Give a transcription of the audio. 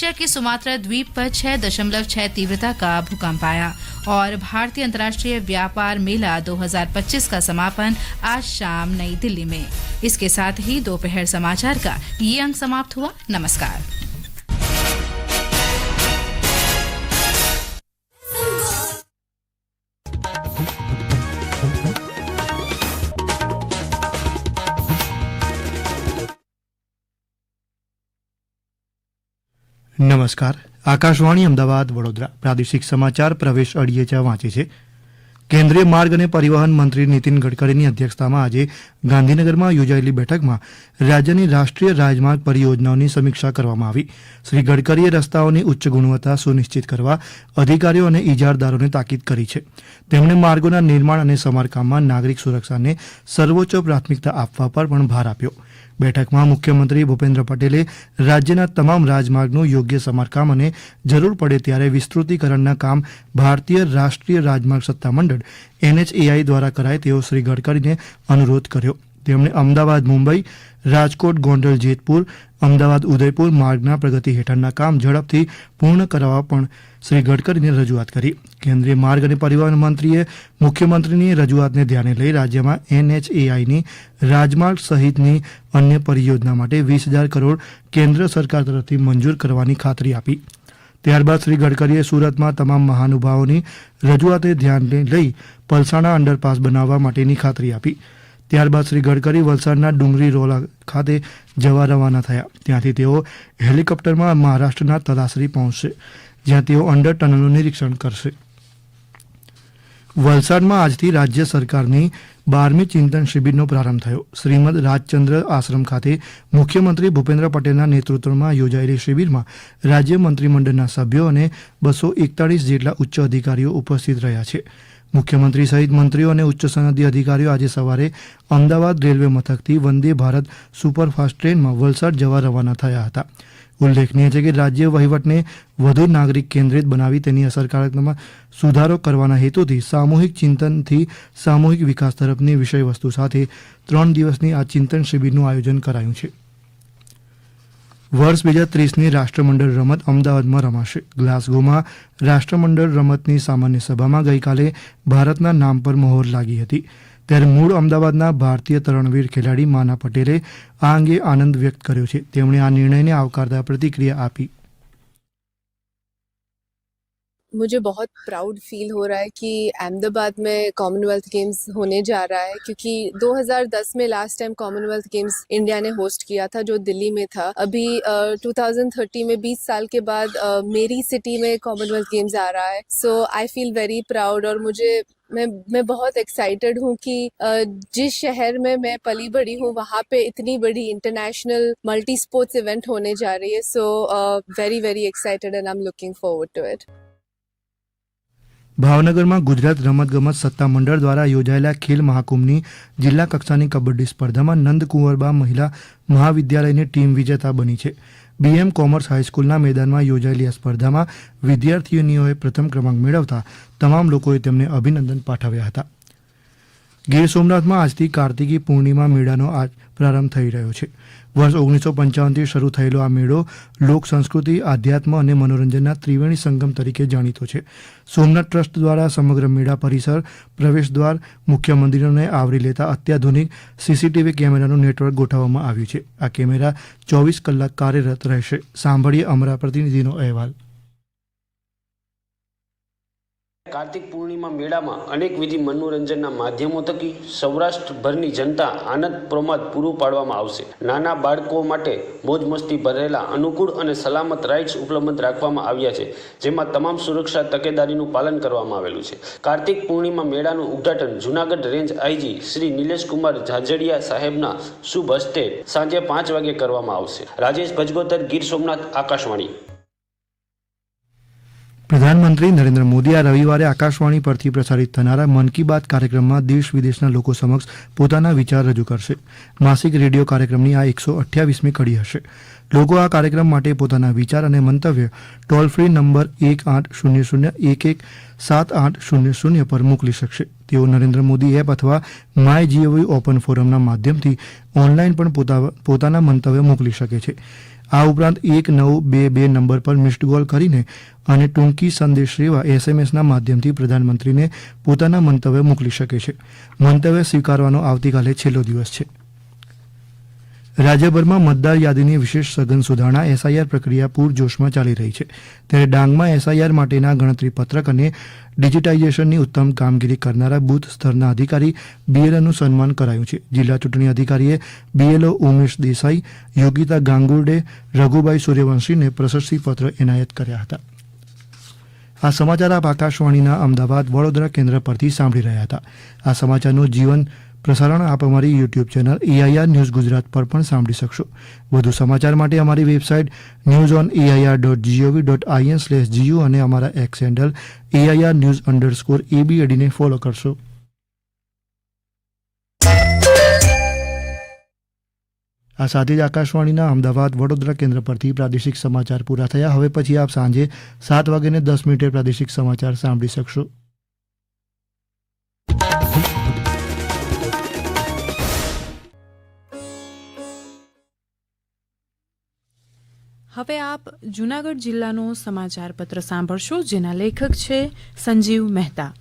Malaysia के Sumatra द्वीप पर छह दशमलव छह तीव्रता का भूकंप आया और भारतीय अंतर्राष्ट्रीय व्यापार मेला 2025 का समापन आज शाम नई दिल्ली में। इसके साथ ही दोपहर समाचार का ये अंक समाप्त हुआ। नमस्कार। નમસ્કાર. આકાશવાણી અમદાવાદ, વડોદરા. પ્રાદેશિક સમાચાર પ્રવેશ અડિયેચા વાંચે છે. કેન્દ્રીય માર્ગ અને પરિવહન મંત્રી નીતિન ગડકરીની અધ્યક્ષતામાં આજે ગાંધીનગરમાં યોજાયેલી બેઠકમાં રાજ્યની રાષ્ટ્રીય રાજમાર્ગ પરિયોજનાઓની સમીક્ષા કરવામાં આવી. શ્રી ગડકરીએ રસ્તાઓની ઉચ્ચ ગુણવત્તા સુનિશ્ચિત કરવા અધિકારીઓ અને ઇજારદારોને તાકીદ કરી છે. તેમણે માર્ગોના નિર્માણ અને સમારકામમાં નાગરિક સુરક્ષાને સર્વોચ્ચ પ્રાથમિકતા આપવા પર પણ ભાર આપ્યો. બેઠકમાં મુખ્યમંત્રી ભૂપેન્દ્ર પટેલે રાજ્યના તમામ રાજમાર્ગનું યોગ્ય સમારકામ અને જરૂર પડે ત્યારે વિસ્તૃતીકરણના કામ ભારતીય રાષ્ટ્રીય રાજમાર્ગ સત્તામંડળ એનએચએઆઈ દ્વારા કરાય તેવો શ્રી ગડકરીને અનુરોધ કર્યો. તેમણે અમદાવાદ, મુંબઈ, રાજકોટ, ગોંડલ, જેતપુર અમદાવાદ ઉદયપુર માર્ગના પ્રગતિ હેઠળના કામ ઝડપથી પૂર્ણ કરાવવા પણ શ્રી ગડકરીને રજૂઆત કરી. કેન્દ્રીય માર્ગ અને પરિવહન મંત્રીએ મુખ્યમંત્રીની રજૂઆતને ધ્યાને લઈ રાજ્યમાં એનએચએઆઈની રાજમાર્ગ સહિતની અન્ય પરિયોજના માટે વીસ હજાર કરોડ કેન્દ્ર સરકાર તરફથી મંજૂર કરવાની ખાતરી આપી. ત્યારબાદ શ્રી ગડકરીએ સુરતમાં તમામ મહાનુભાવોની રજૂઆતે ધ્યાને લઈ પલસાણા અંડરપાસ બનાવવા માટેની ખાતરી આપી. ત્યારબાદ શ્રી ગડકરી વલસાડના ડુંગરી રોલા ખાતે જવા રવાના થયા. ત્યાંથી તેઓ હેલિકોપ્ટરમાં મહારાષ્ટ્રના તલાસરી પહોંચશે, જ્યાં તેઓ અંડર ટનલનું નિરીક્ષણ કરશે. વલસાડમાં આજથી રાજ્ય સરકારની બારમી ચિંતન શિબિરનો પ્રારંભ થયો. શ્રીમદ રાજચંદ્ર આશ્રમ ખાતે મુખ્યમંત્રી ભૂપેન્દ્ર પટેલના નેતૃત્વમાં યોજાયેલી શિબિરમાં રાજ્ય મંત્રીમંડળના સભ્યો અને બસો એકતાળીસ જેટલા ઉચ્ચ અધિકારીઓ ઉપસ્થિત રહ્યા છે. મુખ્યમંત્રી સહિત મંત્રીઓ અને ઉચ્ચ સનદી અધિકારીઓ આજે સવારે અમદાવાદ રેલવે મથકથી વંદે ભારત સુપરફાસ્ટ ટ્રેનમાં વલસાડ જવા રવાના થયા હતા. ઉલ્લેખનીય છે કે રાજ્ય વહીવટને વધુ નાગરિક કેન્દ્રિત બનાવી તેની અસરકારકતામાં સુધારો કરવાના હેતુથી સામૂહિક ચિંતનથી સામૂહિક વિકાસ તરફની વિષયવસ્તુ સાથે ત્રણ દિવસની આ ચિંતન શિબિરનું આયોજન કરાયું છે. વર્ષ બે હજાર ત્રીસની રાષ્ટ્રમંડળ રમત અમદાવાદમાં રમાશે. ગ્લાસગોમાં રાષ્ટ્રમંડળ રમતની સામાન્ય સભામાં ગઈકાલે ભારતના નામ પર મહોર લાગી હતી. ત્યારે મૂળ અમદાવાદના ભારતીય તરણવીર ખેલાડી માના પટેલે આ અંગે આનંદ વ્યક્ત કર્યો છે. તેમણે આ નિર્ણયને આવકારતા પ્રતિક્રિયા આપી. मुझे बहुत प्राउड फील हो रहा है कि अहमदाबाद में कॉमनवेल्थ गेम्स होने जा रहा है क्योंकि 2010 में last time Commonwealth Games India ने होस्ट किया था जो दिल्ली में था। अभी अ, 2030 में 20 साल के बाद अ, मेरी सिटी में कॉमनवेल्थ गेम्स आ रहा है। So I feel very proud और मुझे मैं मैं बहुत एक्साइटेड हूँ कि जिस शहर में मैं पली बड़ी हूँ वहाँ पे इतनी बड़ी इंटरनेशनल मल्टी स्पोर्ट्स इवेंट होने जा रही है। So very very excited and I am looking forward to it ભાવનગરમાં ગુજરાત રમતગમત સત્તામંડળ દ્વારા યોજાયેલા ખેલ મહાકુંભની જિલ્લા કક્ષાની કબડ્ડી સ્પર્ધામાં નંદકુંવરબા મહિલા મહાવિદ્યાલયની ટીમ વિજેતા બની છે. બીએમ કોમર્સ હાઈસ્કૂલના મેદાનમાં યોજાયેલી આ સ્પર્ધામાં વિદ્યાર્થીનીઓએ પ્રથમ ક્રમાંક મેળવતા તમામ લોકોએ તેમને અભિનંદન પાઠવ્યા હતા. ગીર સોમનાથમાં આજથી કાર્તિકી પૂર્ણિમા મેળાનો આજ પ્રારંભ થઈ રહ્યો છે. વર્ષ ઓગણીસો પંચાવનથી શરૂ થયેલો આ મેળો લોક સંસ્કૃતિ, આધ્યાત્મ અને મનોરંજનના ત્રિવેણી સંગમ તરીકે જાણીતો છે. સોમનાથ ટ્રસ્ટ દ્વારા સમગ્ર મેળા પરિસર પ્રવેશદ્વાર મુખ્ય મંદિરોને આવરી લેતા અત્યાધુનિક સીસીટીવી કેમેરાનું નેટવર્ક ગોઠવવામાં આવ્યું છે. આ કેમેરા ચોવીસ કલાક કાર્યરત રહેશે. સાંભળીએ અમારા પ્રતિનિધિનો અહેવાલ. કાર્તિક પૂર્ણિમા મેળામાં અનેકવિધ મનોરંજનના માધ્યમો થકી સૌરાષ્ટ્રભરની જનતા આનંદ પ્રમાદ પૂરું પાડવામાં આવશે. નાના બાળકો માટે મોજ મસ્તી ભરેલા અનુકૂળ અને સલામત રાઇડ્સ ઉપલબ્ધ રાખવામાં આવ્યા છે, જેમાં તમામ સુરક્ષા તકેદારીનું પાલન કરવામાં આવેલું છે. કાર્તિક પૂર્ણિમા મેળાનું ઉદ્ઘાટન જૂનાગઢ રેન્જ આઈજી શ્રી નિલેશ કુમાર ઝાઝડિયા સાહેબના શુભ હસ્તે સાંજે પાંચ વાગે કરવામાં આવશે. રાજેશ ભજગોતર ગીર સોમનાથ, આકાશવાણી. પ્રધાનમંત્રી નરેન્દ્ર મોદી આ રવિવારે આકાશવાણી પરથી પ્રસારિત થનારા મન કી બાત કાર્યક્રમમાં દેશ વિદેશના લોકો સમક્ષ પોતાના વિચાર રજૂ કરશે. માસિક રેડિયો કાર્યક્રમની આ એકસો અઠ્યાવીસમી કડી હશે. લોકો આ કાર્યક્રમ માટે પોતાના વિચાર અને મંતવ્ય ટોલ ફ્રી નંબર એક આઠ શૂન્ય શૂન્ય એક એક સાત આઠ શૂન્ય શૂન્ય પર મોકલી શકશે. તેઓ નરેન્દ્ર મોદી એપ અથવા માય જીઓવી ઓપન ફોરમના માધ્યમથી ઓનલાઈન પણ પોતાના મંતવ્ય મોકલી શકે છે. આ ઉપરાંત એક નવ બે બે નંબર પર મિસ્ડ કોલ કરીને અને ટૂંકી સંદેશ સેવા એસએમએસના માધ્યમથી પ્રધાનમંત્રીને પોતાના મંતવ્ય મોકલી શકે છે. મંતવ્ય સ્વીકારવાનો આવતીકાલે છેલ્લો દિવસ છે. રાજ્યભરમાં મતદાર યાદીની વિશેષ સઘન સુધારણા એસઆઈઆર પ્રક્રિયા પૂરજોશમાં ચાલી રહી છે. ત્યારે ડાંગમાં એસઆઈઆર માટેના ગણતરી પત્રક અને ડિજિટાઇઝેશનની ઉત્તમ કામગીરી કરનારા બુથ સ્તરના અધિકારી બીએલઓનું સન્માન કરાયું છે. જિલ્લા ચૂંટણી અધિકારીએ બીએલઓ ઉમેશ દેસાઈ, યોગિતા ગાંગુર્ડે, રઘુભાઈ સૂર્યવંશીને પ્રશસ્તિપત્ર એનાયત કર્યા હતા. આ સમાચાર આપ આકાશવાણીના અમદાવાદ વડોદરા કેન્દ્ર પરથી સાંભળી રહ્યા હતા. આ સમાચારનું જીવન પ્રસારણ આપ અમારી YouTube channel AIR news Gujarat પર પણ સાંભળી શકશો. વધુ સમાચાર માટે અમારી website news on AIR dot GOV dot IN slash GU અને અમારા X handle AIR news underscore AB અડીને ફોલો કરશો. આ સાથે જ આકાશવાણીના અમદાવાદ વડોદરા કેન્દ્ર પરથી પ્રાદેશિક સમાચાર પૂરા થયા. હવે પછી આપ સાંજે સાત વાગ્યાને દસ મિનિટે પ્રાદેશિક સમાચાર સાંભળી શકશો. હવે આપ જૂનાગઢ જિલ્લાનો સમાચાર પત્ર સાંભળશો જેના લેખક છે સંજીવ મહેતા.